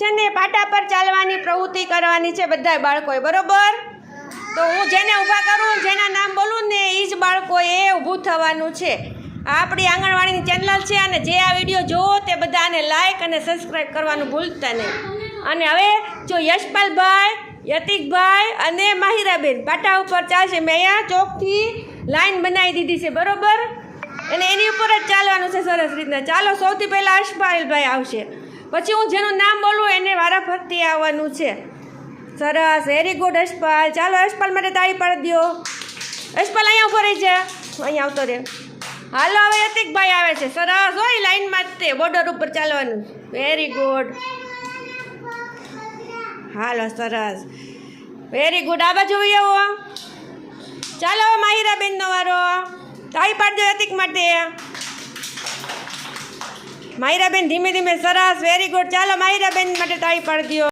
છે ને પાટા પર ચાલવાની પ્રવૃત્તિ કરવાની છે બધા બાળકોએ, બરોબર? તો હું જેને ઊભા કરું, જેના નામ બોલું ને એ જ બાળકોએ ઊભું થવાનું છે. આપણી આંગણવાડીની ચેનલ છે અને જે આ વીડિયો જોવો તે બધાને લાઇક અને સબસ્ક્રાઈબ કરવાનું ભૂલતા નહીં. અને હવે જો યશપાલભાઈ, યતિકભાઈ અને માહિરાબેન પાટા ઉપર ચાલશે, મેં અહીંયા ચોકથી લાઈન બનાવી દીધી છે, બરોબર? અને એની ઉપર જ ચાલવાનું છે, સરસ રીતના. ચાલો, સૌથી પહેલાં અશપાલભાઈ આવશે. પછી હું જેનું નામ બોલું એને વારાફરતી આવવાનું છે. સરસ વેરી ગુડ અશપાલ. ચાલો, અશપાલ માટે તાળી પાડી દો અશપાલ અહીંયા ઊભો રહી છે અહીંયા આવતો રહે. હાલો, હવે યતિકભાઈ આવે છે. સરસ. હોય લાઈનમાં જ તે બોર્ડર ઉપર ચાલવાનું. વેરી ગુડ હાલો, સરસ. વેરી ગુડ આ બાજુ આવો. ચાલો, માહિરાબેનનો વારો. તાળી પાડજો યતિક માટે. માહિરાબેન ધીમે ધીમે સરસ વેરી ગુડ ચાલો માહિરાબેન માટે તાળી પાડી દો